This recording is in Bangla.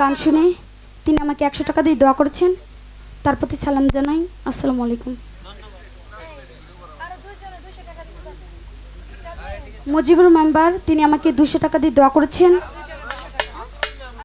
গান শুনে তিনি আমাকে একশো টাকা দিয়ে দোয়া করেছেন। তার প্রতি সালাম জানাই। আসসালামু আলাইকুম। মুজিবুর মেম্বার, তিনি আমাকে দুশো টাকা দিয়ে দোয়া করেছেন।